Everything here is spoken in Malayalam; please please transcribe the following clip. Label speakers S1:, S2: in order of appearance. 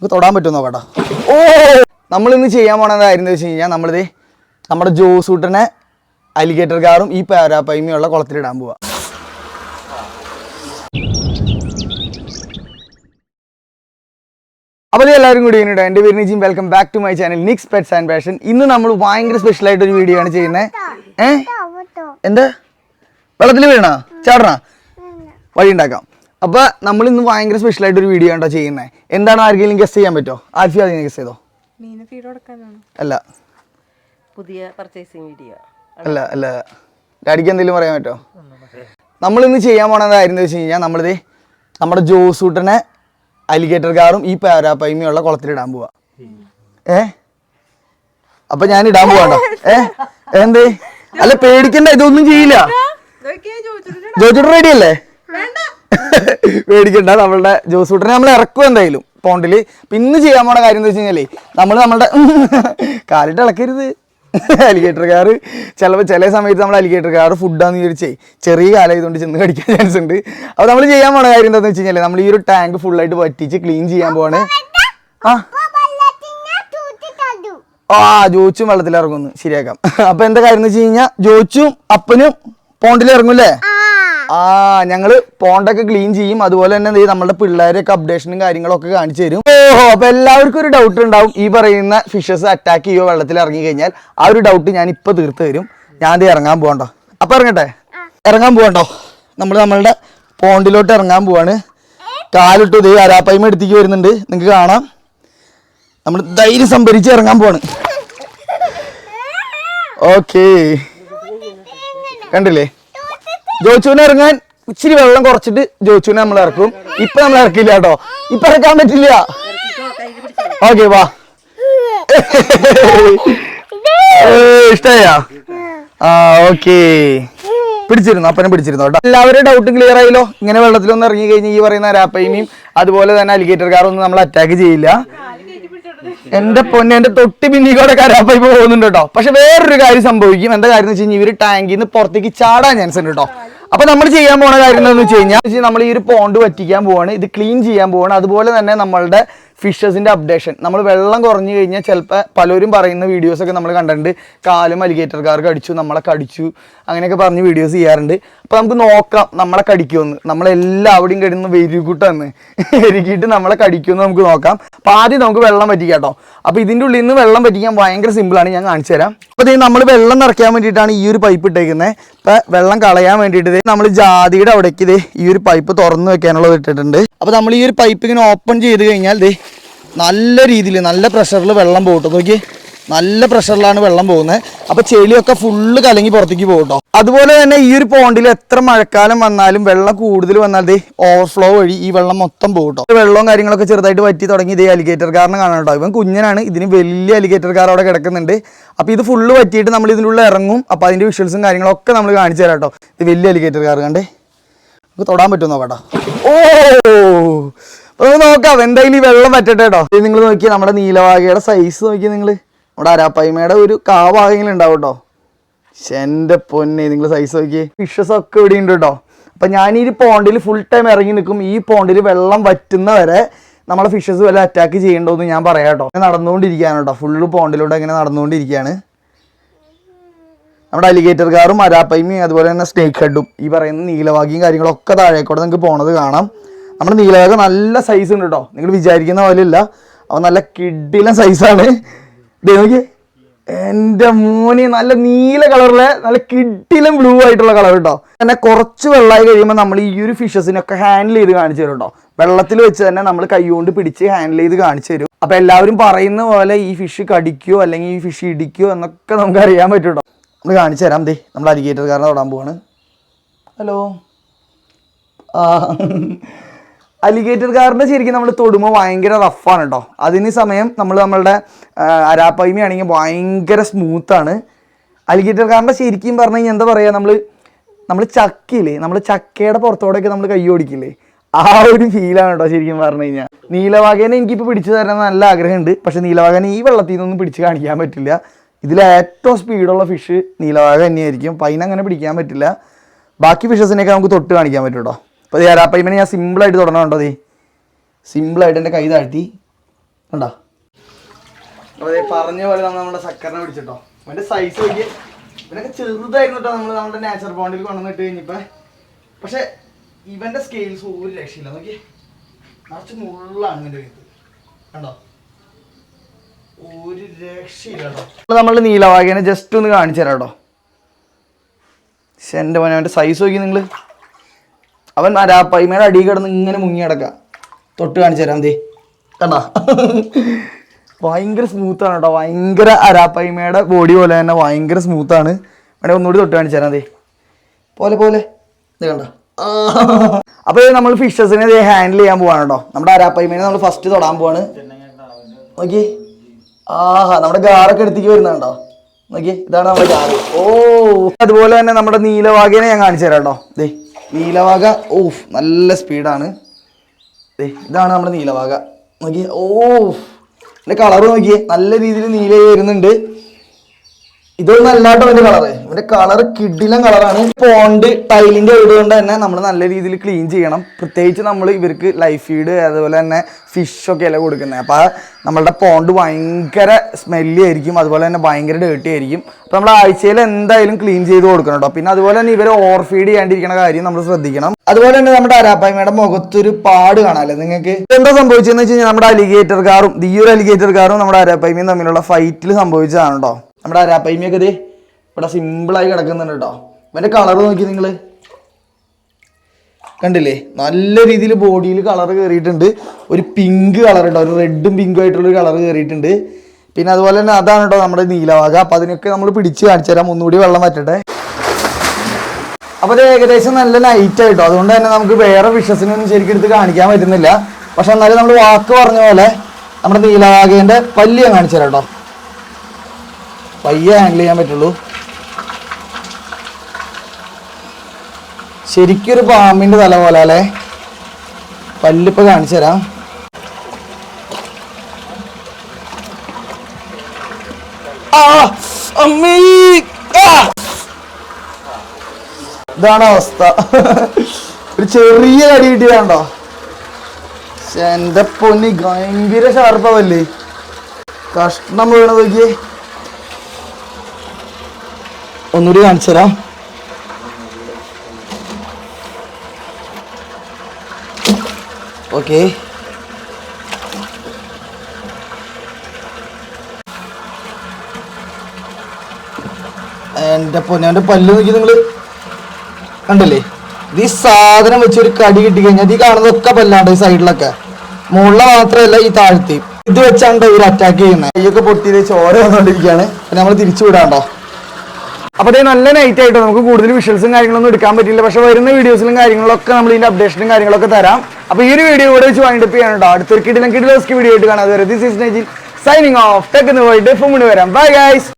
S1: നമുക്ക് തൊടാൻ പറ്റുമോ നോക്കട്ടോ ഓ! നമ്മൾ ഇന്ന് ചെയ്യാൻ പോണത് ആയിരുന്നു വെച്ച് കഴിഞ്ഞാൽ നമ്മളിത് നമ്മുടെ ജോസൂട്ടനെ അലിഗേറ്റർ കാറും ഈ പാരാപ്പൈമിയുള്ള കുളത്തിലിടാൻ പോവാ. അപ്പോൾ ഇത് എല്ലാവരും കൂടി ഇങ്ങനെ എന്റെ പേര് നിജിയും welcome back to my channel Nix pets and passion ഇന്ന് നമ്മൾ ഭയങ്കര സ്പെഷ്യൽ ആയിട്ട് ഒരു വീഡിയോ ആണ് ചെയ്യുന്നത് ഏ? എന്താ? വെള്ളത്തിൽ വീണാ? ചാടണ? വഴി ഉണ്ടാക്കാം. അപ്പൊ നമ്മൾ ഇന്ന് ഭയങ്കര സ്പെഷ്യൽ ആയിട്ട് ഒരു വീഡിയോ ആണോ ചെയ്യുന്നത് എന്താണ് ആർക്കെങ്കിലും ഗസ് ചെയ്യാൻ പറ്റുമോ ആർഫി ആദ്യം ഗസ് ചെയ്തോ?
S2: ഫീഡ് കൊടുക്കാനാണ്
S1: അല്ല.
S2: പുതിയ പർച്ചേസിംഗ് വീഡിയോ
S1: അല്ല അല്ല. ഡാഡിക്ക് എന്തെങ്കിലും പറയാൻ പറ്റുമോ നമ്മൾ ഇന്ന് ചെയ്യാൻ പോണത് ആയിരുന്നു വെച്ച് കഴിഞ്ഞാൽ നമ്മളിത് നമ്മുടെ ജോസൂട്ടനെ അലിഗേറ്റർ കാറും ഈ പാരാപ്പൈമിയുള്ള കുളത്തിലിടാൻ പോവാ. ഏ? അപ്പൊ ഞാൻ ഇടാൻ പോവാണ്ടോ ഏ? എന്തേ? അല്ല പേടിക്കണ്ട ഇതൊന്നും ചെയ്യില്ല. ജോജുട്ടൻ റെഡി അല്ലേ? പേടിക്കണ്ട നമ്മളുടെ ജോസൂട്ടനെ നമ്മൾ ഇറക്കും എന്തായാലും പോണ്ടിൽ പിന്നെ ചെയ്യാൻ പോണ കാര്യം എന്ന് വെച്ച് കഴിഞ്ഞാലേ നമ്മൾ നമ്മളുടെ കാലിട്ട് ഇളക്കരുത്. അലിഗേറ്റർ കാർ ചിലപ്പോൾ ചില സമയത്ത് നമ്മൾ അലിഗേറ്റർ കാർ ഫുഡാന്ന് വിചാരിച്ചേ ചെറിയ കാലമായതുകൊണ്ട് ചെന്ന് കടിക്കാൻ ചാൻസ് ഉണ്ട്. അപ്പോൾ നമ്മൾ ചെയ്യാൻ പോണ കാര്യം എന്താണെന്ന് വെച്ച് കഴിഞ്ഞാൽ നമ്മൾ ഈ ഒരു ടാങ്ക് ഫുള്ളായിട്ട് വറ്റിച്ച് ക്ലീൻ ചെയ്യാൻ പോവാണ്. ആ. ആ ജോച്ചും വെള്ളത്തിൽ ഇറങ്ങുന്നു. ശരിയാക്കാം. അപ്പൊ എന്താ കാര്യം എന്ന് വെച്ച് കഴിഞ്ഞാൽ ജോച്ചും അപ്പനും പോണ്ടിൽ ഇറങ്ങൂല്ലേ ആ ഞങ്ങൾ പോണ്ടൊക്കെ ക്ലീൻ ചെയ്യും. അതുപോലെ തന്നെ നമ്മുടെ പിള്ളേരൊക്കെ അപ്ഡേഷനും കാര്യങ്ങളൊക്കെ കാണിച്ചു തരും. ഓഹോ അപ്പൊ എല്ലാവർക്കും ഒരു ഡൗട്ട് ഉണ്ടാവും. ഈ പറയുന്ന ഫിഷസ് അറ്റാക്ക് ചെയ്യുമോ വെള്ളത്തിൽ ഇറങ്ങി കഴിഞ്ഞാൽ ആ ഒരു ഡൗട്ട് ഞാൻ ഇപ്പൊ തീർത്തു തരും. ഞാൻ ഇറങ്ങാൻ പോകണ്ടോ അപ്പൊ ഇറങ്ങട്ടെ? ഇറങ്ങാൻ പോകണ്ടോ നമ്മൾ നമ്മളുടെ പോണ്ടിലോട്ട് ഇറങ്ങാൻ പോവാണ്. കാലിട്ടു ദേ അരാപ്പയ്മ എടുത്തേക്ക് വരുന്നുണ്ട്. നിങ്ങൾക്ക് കാണാം. നമ്മൾ ധൈര്യം സംഭരിച്ച് ഇറങ്ങാൻ പോവാണ്. ഓക്കേ കണ്ടില്ലേ? ജോച്ചുവിനെ ഇറങ്ങാൻ ഇച്ചിരി വെള്ളം കുറച്ചിട്ട് ജോച്ചുവിനെ നമ്മൾ ഇറക്കും. ഇപ്പൊ നമ്മൾ ഇറക്കില്ല കേട്ടോ. ഇപ്പൊ ഇറക്കാൻ പറ്റില്ല. ഓക്കെ വാ. ഇഷ്ടയാ? ആ ഓക്കേ. പിടിച്ചിരുന്നു അപ്പനെ പിടിച്ചിരുന്നു കേട്ടോ. എല്ലാവരും ഡൗട്ട് ക്ലിയർ ആയല്ലോ? ഇങ്ങനെ വെള്ളത്തിലൊന്നും ഇറങ്ങി കഴിഞ്ഞാൽ ഈ പറയുന്ന രാപ്പൈമയും അതുപോലെ തന്നെ അലിഗേറ്റർ കാറൊന്നും നമ്മൾ അറ്റാക്ക് ചെയ്യില്ല. എന്റെ പൊന്നെ എന്റെ തൊട്ട് കൂടെ കരാപ്പൈപ്പ് പോകുന്നുണ്ട് കേട്ടോ. പക്ഷെ വേറൊരു കാര്യം സംഭവിക്കും. എന്താ കാര്യം എന്ന് വെച്ച് കഴിഞ്ഞാൽ ഇവർ ടാങ്കിൽ നിന്ന് പുറത്തേക്ക് ചാടാൻ ചാൻസ് ഉണ്ട് കേട്ടോ. അപ്പൊ നമ്മൾ ചെയ്യാൻ പോണ കാര്യം എന്ന് വെച്ച് കഴിഞ്ഞാൽ നമ്മൾ ഈ ഒരു പോണ്ട് വറ്റിക്കാൻ പോവാണ് ഇത് ക്ലീൻ ചെയ്യാൻ പോവാണ്. അതുപോലെ തന്നെ നമ്മളുടെ ഫിഷസിന്റെ അപ്ഡേഷൻ നമ്മൾ വെള്ളം കുറഞ്ഞു കഴിഞ്ഞാൽ ചിലപ്പോൾ പലരും പറയുന്ന വീഡിയോസ് ഒക്കെ നമ്മൾ കണ്ടിട്ടുണ്ട്. കാലും അലിഗേറ്റർക്കാർ കടിച്ചു നമ്മളെ കടിച്ചു അങ്ങനെയൊക്കെ പറഞ്ഞ് വീഡിയോസ് ചെയ്യാറുണ്ട്. അപ്പോൾ നമുക്ക് നോക്കാം നമ്മളെ കടിക്കുമെന്ന്. നമ്മളെല്ലാവിടെയും കിടന്ന് വെരുകൂട്ടെന്ന്. വെരുകിയിട്ട് നമ്മളെ കടിക്കുമെന്ന് നമുക്ക് നോക്കാം. അപ്പോൾ ആദ്യം നമുക്ക് വെള്ളം പറ്റിക്കാം കേട്ടോ. അപ്പോൾ ഇതിന്റെ ഉള്ളിൽ നിന്ന് വെള്ളം പറ്റിക്കാൻ ഭയങ്കര സിമ്പിളാണ് ഞാൻ കാണിച്ചു തരാം. അപ്പോൾ നമ്മൾ വെള്ളം നിറയ്ക്കാൻ വേണ്ടിയിട്ടാണ് ഈ ഒരു പൈപ്പ് ഇട്ടേക്കുന്നത് ഇപ്പോൾ വെള്ളം കളയാൻ വേണ്ടിയിട്ട് നമ്മൾ ജാതിയുടെ അവിടേക്ക് ഇത് ഈ ഒരു പൈപ്പ് തുറന്നു വെക്കാനുള്ളത് ഇട്ടിട്ടുണ്ട്. അപ്പോൾ നമ്മൾ ഈ ഒരു പൈപ്പ് ഇങ്ങനെ ഓപ്പൺ ചെയ്ത് കഴിഞ്ഞാൽ ദേ നല്ല രീതിയിൽ നല്ല പ്രഷറിൽ വെള്ളം പോകട്ടെ. നോക്കി നല്ല പ്രഷറിലാണ് വെള്ളം പോകുന്നത് അപ്പോൾ ചെളിയൊക്കെ ഫുള്ള് കലങ്ങി പുറത്തേക്ക് പോകും ട്ടോ അതുപോലെ തന്നെ ഈ ഒരു പോണ്ടിൽ എത്ര മഴക്കാലം വന്നാലും വെള്ളം കൂടുതൽ വന്നാൽ ദേ ഓവർഫ്ലോ വഴി ഈ വെള്ളം മൊത്തം പോകും വെള്ളവും കാര്യങ്ങളൊക്കെ ചെറുതായിട്ട് വറ്റി തുടങ്ങി ഇതേ അലിഗേറ്റർ കാരണം കാണാൻ കേട്ടോ ഇവൻ കുഞ്ഞനാണ് ഇതിന് വലിയ അലിഗേറ്റർ കാർ അവിടെ കിടക്കുന്നുണ്ട്. അപ്പോൾ ഇത് ഫുള്ള് വറ്റിയിട്ട് നമ്മൾ ഇതിന്റെ ഉള്ളിൽ ഇറങ്ങും. അപ്പോൾ അതിന്റെ വിഷ്വൽസും കാര്യങ്ങളൊക്കെ നമ്മൾ കാണിച്ചു തരാം കേട്ടോ ഇത് വലിയ അലിഗേറ്റർ കാർ കണ്ടേ. നമുക്ക് തൊടാൻ പറ്റുമോ നോക്കട്ടോ ഓ! അപ്പൊ നമുക്ക് നോക്കാം എന്തായാലും ഈ വെള്ളം പറ്റട്ടെ കേട്ടോ നിങ്ങൾ നോക്കിയാൽ നമ്മുടെ നീലവാകയുടെ സൈസ് നോക്കിയാൽ നിങ്ങൾ നമ്മുടെ അരാപ്പയ്മയുടെ ഒരു കാവാകെങ്കിലും ഉണ്ടാവും കേട്ടോ. എന്റെ പൊന്നെ നിങ്ങൾ സൈസ് നോക്കി ഫിഷസ് ഒക്കെ ഇവിടെ ഉണ്ട് കേട്ടോ. അപ്പൊ ഞാൻ ഈ പോണ്ടിൽ ഫുൾ ടൈം ഇറങ്ങി നിൽക്കും. ഈ പോണ്ടിൽ വെള്ളം വറ്റുന്ന വരെ നമ്മളെ ഫിഷസ് വല്ല അറ്റാക്ക് ചെയ്യണ്ടോന്ന് ഞാൻ പറയാം കേട്ടോ. നടന്നുകൊണ്ടിരിക്കുകയാണ് കേട്ടോ. ഫുള്ള് പോണ്ടിലൂടെ ഇങ്ങനെ നടന്നുകൊണ്ടിരിക്കുകയാണ്. നമ്മുടെ അലിഗേറ്റർ കാറും അരാപ്പൈമയും അതുപോലെ തന്നെ സ്നേക്ക് ഹെഡും ഈ പറയുന്ന നീലവാഗിയും കാര്യങ്ങളൊക്കെ താഴേക്കൂടെ നിങ്ങൾക്ക് പോണത് കാണാം. നമ്മുടെ നീലവാഗ നല്ല സൈസ് ഉണ്ട് കേട്ടോ. നിങ്ങൾ വിചാരിക്കുന്ന പോലെ ഇല്ല അവൻ നല്ല കിഡിലെ സൈസാണ് നോക്കി എന്റെ മോനെ നല്ല നീല കളറിലെ നല്ല കിട്ടിലും ബ്ലൂ ആയിട്ടുള്ള കളർ കേട്ടോ തന്നെ കുറച്ച് വെള്ളമായി കഴിയുമ്പോൾ നമ്മൾ ഈ ഒരു ഫിഷസിനൊക്കെ ഹാൻഡിൽ ചെയ്ത് കാണിച്ചു തരും കേട്ടോ വെള്ളത്തിൽ വെച്ച് തന്നെ നമ്മൾ കൈകൊണ്ട് പിടിച്ച് ഹാൻഡിൽ ചെയ്ത് കാണിച്ചു തരും. അപ്പൊ എല്ലാവരും പറയുന്ന പോലെ ഈ ഫിഷ് കടിക്കോ അല്ലെങ്കിൽ ഈ ഫിഷ് ഇടിക്കോ എന്നൊക്കെ നമുക്ക് അറിയാൻ പറ്റും കേട്ടോ നമ്മൾ കാണിച്ചു തരാം. ദേ നമ്മൾ അരികേറ്റർ കാരണം തൊടാൻ പോവാണ്. ഹലോ. ആ അലിഗേറ്റർ കാറിന്റെ ശരിക്കും നമ്മൾ തൊടുമ്പോൾ ഭയങ്കര റഫാണ് കേട്ടോ അതിന് സമയം നമ്മൾ നമ്മളുടെ അരാപ്പൈമ ആണെങ്കിൽ ഭയങ്കര സ്മൂത്താണ് അലിഗേറ്റർ കാറിന്റെ ശരിക്കും പറഞ്ഞു കഴിഞ്ഞാൽ എന്താ പറയുക നമ്മൾ നമ്മൾ ചക്കയില്ലേ നമ്മൾ ചക്കയുടെ പുറത്തോടെയൊക്കെ നമ്മൾ കൈ ഓടിക്കില്ലേ? ആ ഒരു ഫീലാണ് കേട്ടോ ശരിക്കും പറഞ്ഞു കഴിഞ്ഞാൽ നീലവാകേനെ എനിക്കിപ്പോൾ പിടിച്ചു തരാൻ നല്ല ആഗ്രഹമുണ്ട്. പക്ഷേ നീലവാകനെ ഈ വെള്ളത്തിൽ നിന്നൊന്നും പിടിച്ച് കാണിക്കാൻ പറ്റില്ല. ഇതിൽ ഏറ്റവും സ്പീഡുള്ള ഫിഷ് നീലവാക തന്നെയായിരിക്കും. പൈന അങ്ങനെ പിടിക്കാൻ പറ്റില്ല. ബാക്കി ഫിഷസിനെയൊക്കെ നമുക്ക് തൊട്ട് കാണിക്കാൻ പറ്റും കേട്ടോ അപ്പോൾ യാരാപ്പൈമനെ ഞാൻ സിമ്പിളായിട്ട് തുടങ്ങണം കേട്ടോ അതേ സിമ്പിളായിട്ട് എന്റെ കൈ താഴ്ത്തി. കണ്ടോ? അപ്പോൾ ദേ പറഞ്ഞ പോലെ നമ്മൾ നമ്മുടെ സക്കറിനെ പിടിച്ചിട്ടോ. അവന്റെ സൈസ് നോക്കി ഇവനൊക്കെ ചെറുതായിരുന്നു കേട്ടോ നമ്മൾ നമ്മുടെ നാച്ചുറൽ ബോണ്ടിൽ കൊണ്ടുവന്നിട്ട് കഴിഞ്ഞിപ്പോൾ പക്ഷേ ഇവന്റെ സ്കെയിൽസ് ഒരു രക്ഷയില്ല. നോക്കി നിറച്ച് മുള്ളാണ് ഇവന്റെ വീട്ട് കണ്ടോ? ഒരു രക്ഷയില്ല കേട്ടോ നമ്മൾ നീലവാഗേനെ ജസ്റ്റ് ഒന്ന് കാണിച്ചു തരാം കേട്ടോ എന്റെ മോനെ അവന്റെ സൈസ് നോക്കി നിങ്ങൾ അവൻ അരാപ്പൈമയുടെ അടി കിടന്ന് ഇങ്ങനെ മുങ്ങി കിടക്കുക തൊട്ട് കാണിച്ചു തരാം ദേ. കണ്ടാ? ഭയങ്കര സ്മൂത്താണ് കേട്ടോ ഭയങ്കര അരാപ്പൈമയുടെ ബോഡി പോലെ തന്നെ ഭയങ്കര സ്മൂത്താണ് വേണേ ഒന്നുകൂടി തൊട്ട് കാണിച്ചു തരാം ദേ. പോലെ പോലെ. ഇത് കണ്ട. അപ്പോൾ നമ്മൾ ഫിഷസിനെ ഹാൻഡിൽ ചെയ്യാൻ പോവാണ് കേട്ടോ നമ്മുടെ അരാപ്പൈമേനെ നമ്മൾ ഫസ്റ്റ് തൊടാൻ പോവാണ്. നോക്കി ആഹാ നമ്മുടെ ഗാറൊക്കെ എടുത്തേക്ക് വരുന്നുണ്ടോ നോക്കി ഇതാണ് നമ്മുടെ ഗാർ. ഓ അതുപോലെ തന്നെ നമ്മുടെ നീലവാഗേനെ ഞാൻ കാണിച്ചു തരാം കേട്ടോ ദേ. നീലവാഗ ഓഫ് നല്ല സ്പീഡാണ് ഇതാണ് നമ്മുടെ നീലവാക. നോക്കിയേ ഓഫ് എന്റെ കളർ നോക്കിയേ നല്ല രീതിയിൽ നീല വരുന്നുണ്ട്. ഇതൊന്നും അല്ലാട്ടോ അവന്റെ കളറ് ഇവന്റെ കളർ കിഡിലം കളറാണ് പോണ്ട് ടൈലിന്റെ വീട് കൊണ്ട് തന്നെ നമ്മൾ നല്ല രീതിയിൽ ക്ലീൻ ചെയ്യണം. പ്രത്യേകിച്ച് നമ്മൾ ഇവർക്ക് ലൈഫ് ഫീഡ് അതുപോലെ തന്നെ ഫിഷ് ഒക്കെ അല്ല കൊടുക്കുന്നത്. അപ്പോൾ നമ്മളുടെ പോണ്ട് ഭയങ്കര സ്മെല്ലി ആയിരിക്കും. അതുപോലെ തന്നെ ഭയങ്കര ഡേർട്ടി ആയിരിക്കും. അപ്പോൾ നമ്മൾ ആഴ്ചയിൽ എന്തായാലും ക്ലീൻ ചെയ്ത് കൊടുക്കണം കേട്ടോ പിന്നെ അതുപോലെ തന്നെ ഇവരെ ഓവർ ഫീഡ് ചെയ്യാണ്ടിരിക്കുന്ന കാര്യം നമ്മൾ ശ്രദ്ധിക്കണം. അതുപോലെ തന്നെ നമ്മുടെ അരാപ്പായ്മയുടെ മുഖത്തൊരു പാട് കാണാല്ലേ നിങ്ങൾക്ക്? എന്താ സംഭവിച്ചതെന്ന് വെച്ച് കഴിഞ്ഞാൽ നമ്മുടെ അലിഗേറ്റർ കാറും ഈ ഒരു അലിഗേറ്റർ കാറും നമ്മുടെ അരാപ്പായ്മയും തമ്മിലുള്ള ഫൈറ്റിൽ സംഭവിച്ചതാണ് കേട്ടോ നമ്മുടെ അരാപ്പൈമയൊക്കെ ദേ ഇവിടെ സിമ്പിളായി കിടക്കുന്നുണ്ട് കേട്ടോ ഇവന്റെ കളർ നോക്കി നിങ്ങൾ കണ്ടില്ലേ? നല്ല രീതിയിൽ ബോഡിയിൽ കളർ കയറിയിട്ടുണ്ട് ഒരു പിങ്ക് കളർ കേട്ടോ ഒരു റെഡും പിങ്കും ആയിട്ടുള്ളൊരു കളർ കയറിയിട്ടുണ്ട് പിന്നെ അതുപോലെ തന്നെ അതാണ് കേട്ടോ നമ്മുടെ നീലവാക. അപ്പം അതിനൊക്കെ നമ്മൾ പിടിച്ച് കാണിച്ചു തരാം. ഒന്നുകൂടി വെള്ളം പറ്റട്ടെ അപ്പൊ അത് ഏകദേശം നല്ല നൈറ്റ് ആയിട്ടോ അതുകൊണ്ട് തന്നെ നമുക്ക് വേറെ വിഷസിനൊന്നും ശരിക്കും എടുത്ത് കാണിക്കാൻ പറ്റുന്നില്ല. പക്ഷെ എന്നാലും നമ്മൾ വാക്ക് പറഞ്ഞ പോലെ നമ്മുടെ നീലവാകേന്റെ പല്ല് ഞാൻ കാണിച്ചു തരാം കേട്ടോ പയ്യെ ഹാൻഡിൽ ചെയ്യാൻ പറ്റുള്ളൂ. ശരിക്കൊരു പാമ്പിന്റെ തല പോലെ അല്ലേ? പല്ലിപ്പ കാണിച്ചു തരാം. ഇതാണ് അവസ്ഥ. ഒരു ചെറിയ കടി കിട്ടിയതാണ്ടോ എന്റെ പൊന്നി ഭയങ്കര ഷാർപ്പാവല്ലേ കഷ്ണം വീണ നോക്കിയേ. ഒന്നുകൂടി കാണിച്ചു തരാം. ഓക്കെ. എന്റെ പൊന്നെ പല്ല് നോക്കി നിങ്ങൾ കണ്ടല്ലേ? ഈ സാധനം വെച്ച് ഒരു കടി കിട്ടി കഴിഞ്ഞാൽ ഈ കാണുന്നതൊക്കെ പല്ലാണ്ട് ഈ സൈഡിലൊക്കെ. മുകളിലെ മാത്രമല്ല ഈ താഴ്ത്തി. ഇത് വെച്ചാണ് ഇവർ അറ്റാക്ക് ചെയ്യുന്നത് കൈയൊക്കെ പൊട്ടിയത് ചോര വന്നുകൊണ്ടിരിക്കുകയാണ് നമ്മൾ തിരിച്ചു വിടാണ്ടോ അപ്പോൾ അതേ നല്ല നൈറ്റ് ആയിട്ട്. നമുക്ക് കൂടുതൽ വിഷ്വൽസും കാര്യങ്ങളൊന്നും എടുക്കാൻ പറ്റില്ല പക്ഷെ വരുന്ന വീഡിയോസിലും കാര്യങ്ങളൊക്കെ നമ്മൾ ഇതിന്റെ അപ്ഡേഷനും കാര്യങ്ങളൊക്കെ തരാം. അപ്പോൾ ഈ ഒരു വീഡിയോ ഇവിടെ വെച്ച് വൈൻഡപ്പ് ചെയ്യാനുണ്ടോ അടുത്തൊരു കിടിലം ദിവസം വീഡിയോ ആയിട്ട് കാണാം. This is Najil signing off ടെക്കുന്ന പോയിട്ട് ഫോമിന് വരാം. Bye guys